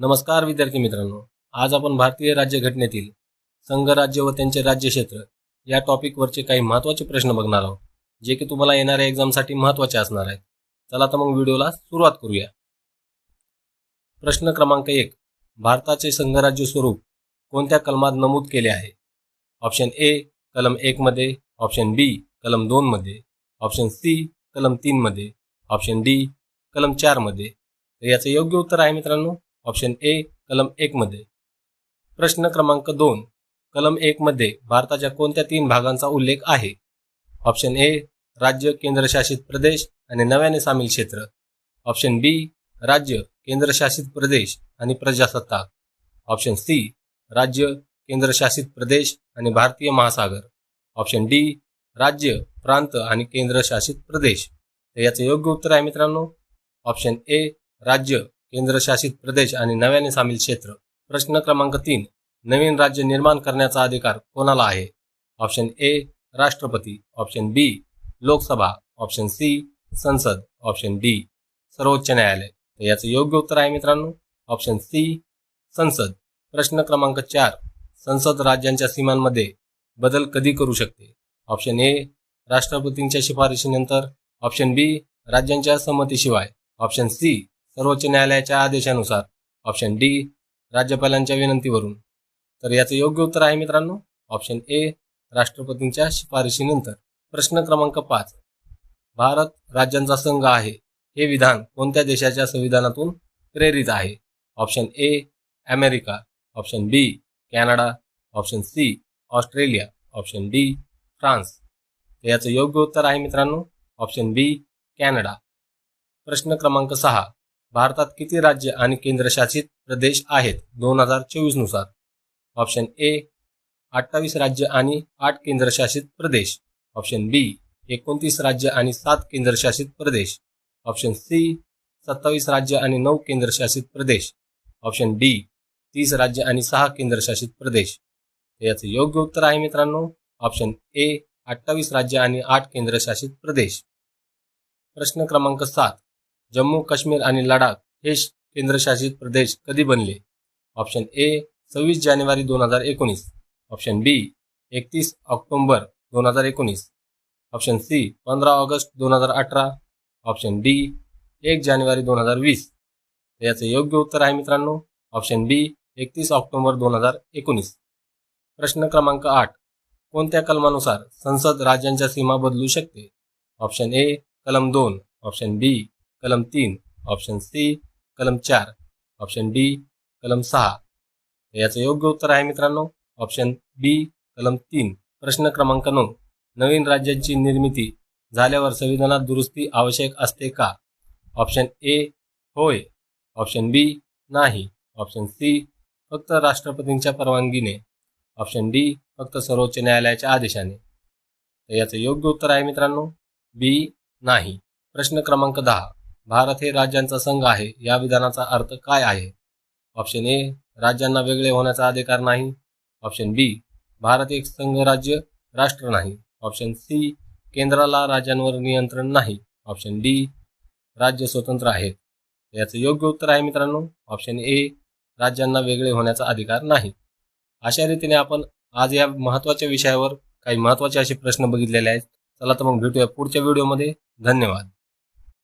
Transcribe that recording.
नमस्कार विद्यार्थी मित्रांनो. आज आपण भारतीय राज्यघटनेतील संघराज्य व त्यांचे राज्यक्षेत्र या टॉपिकवरचे काही महत्त्वाचे प्रश्न बघणार आहोत जे की तुम्हाला येणाऱ्या एक्झामसाठी महत्त्वाचे असणार आहेत. चला तर मग व्हिडिओला सुरुवात करूया. प्रश्न क्रमांक एक. भारताचे संघराज्य स्वरूप कोणत्या कलमात नमूद केले आहे? ऑप्शन ए कलम एकमध्ये ऑप्शन बी कलम दोनमध्ये ऑप्शन सी कलम तीनमध्ये ऑप्शन डी कलम चारमध्ये तर याचं योग्य उत्तर आहे मित्रांनो. ऑप्शन ए कलम एकमध्ये प्रश्न क्रमांक दोन कलम एकमध्ये भारताच्या कोणत्या तीन भागांचा उल्लेख आहे? ऑप्शन ए राज्य केंद्रशासित प्रदेश आणि नव्याने सामील क्षेत्र. ऑप्शन बी राज्य केंद्रशासित प्रदेश आणि प्रजासत्ताक. ऑप्शन सी राज्य केंद्रशासित प्रदेश आणि भारतीय महासागर. ऑप्शन डी राज्य प्रांत आणि केंद्रशासित प्रदेश. तर याचं योग्य उत्तर आहे मित्रांनो. ऑप्शन ए राज्य केंद्रशासित प्रदेश आणि नव्याने सामील क्षेत्र. प्रश्न क्रमांक तीन. नवीन राज्य निर्माण करण्याचा अधिकार कोणाला आहे? ऑप्शन ए राष्ट्रपती. ऑप्शन बी लोकसभा. ऑप्शन सी संसद. ऑप्शन डी सर्वोच्च न्यायालय. तर याचं योग्य उत्तर आहे मित्रांनो. ऑप्शन सी संसद. प्रश्न क्रमांक चार. संसद राज्यांच्या सीमांमध्ये बदल कधी करू शकते? ऑप्शन ए राष्ट्रपतींच्या शिफारशीनंतर. ऑप्शन बी राज्यांच्या संमतीशिवाय ऑप्शन सी सर्वोच्च न्यायालयाच्या आदेशानुसार ऑप्शन डी राज्यपालांच्या विनंतीवरून. तर याचं योग्य उत्तर आहे मित्रांनो ऑप्शन ए राष्ट्रपतींच्या शिफारशीनंतर. प्रश्न क्रमांक पाच भारत राज्यांचा संघ आहे. हे विधान कोणत्या देशाच्या संविधानातून प्रेरित आहे? Option A America. Option B Canada. Option C Australia. Option D France. तर याचं योग्य उत्तर आहे मित्रांनो ऑप्शन बी कॅनडा. प्रश्न क्रमांक सहा भारतात किती राज्य आणि केंद्रशासित प्रदेश आहेत? दोन हजार चोवीसनुसार. ऑप्शन ए अठ्ठावीस राज्य आणि आठ केंद्रशासित प्रदेश. ऑप्शन बी एकोणतीस राज्य आणि सात केंद्रशासित प्रदेश. ऑप्शन सी सत्तावीस राज्य आणि नऊ केंद्रशासित प्रदेश. ऑप्शन डी तीस राज्य आणि सहा केंद्रशासित प्रदेश. याचं योग्य उत्तर आहे मित्रांनो. ऑप्शन ए अठ्ठावीस राज्य आणि आठ केंद्रशासित प्रदेश. प्रश्न क्रमांक सात. जम्मू काश्मीर आणि लडाख हे केंद्रशासित प्रदेश कधी बनले? ऑप्शन ए सव्वीस जानेवारी दोन हजार एकोणीस. ऑप्शन बी एकतीस ऑक्टोंबर दोन हजार एकोणीस. ऑप्शन सी पंधरा ऑगस्ट दोन हजार अठरा. ऑप्शन डी एक जानेवारी दोन हजार वीस. तर याचं योग्य उत्तर आहे मित्रांनो. ऑप्शन बी एकतीस ऑक्टोबर दोन हजार एकोणीस. प्रश्न क्रमांक आठ. कोणत्या कलमानुसार संसद राज्यांच्या सीमा बदलू शकते? ऑप्शन ए कलम दोन. ऑप्शन बी कलम तीन ऑप्शन सी कलम चार ऑप्शन डी कलम सहा. तर याचं योग्य उत्तर आहे मित्रांनो. ऑप्शन बी कलम तीन प्रश्न क्रमांक नऊ. नवीन राज्यांची निर्मिती झाल्यावर संविधानात दुरुस्ती आवश्यक असते का? ऑप्शन ए होय. ऑप्शन बी नाही. ऑप्शन सी फक्त राष्ट्रपतींच्या परवानगीने. ऑप्शन डी फक्त सर्वोच्च न्यायालयाच्या आदेशाने. तर याचं योग्य उत्तर आहे मित्रांनो. बी नाही. प्रश्न क्रमांक दहा. भारत हे राज्यांचा संघ आहे. या विधानाचा अर्थ काय आहे? ऑप्शन ए राज्यांना वेगळे होण्याचा अधिकार नाही. ऑप्शन बी भारत एक संघ राज्य राष्ट्र नाही. ऑप्शन सी केंद्राला राज्यांवर नियंत्रण नाही. ऑप्शन डी राज्य स्वतंत्र आहेत याचं योग्य उत्तर आहे मित्रांनो. ऑप्शन ए राज्यांना वेगळे होण्याचा अधिकार नाही. अशा रीतीने आपण आज या महत्त्वाच्या विषयावर काही महत्त्वाचे असे प्रश्न बघितलेले आहेत. चला तर मग भेटूया पुढच्या व्हिडिओमध्ये धन्यवाद.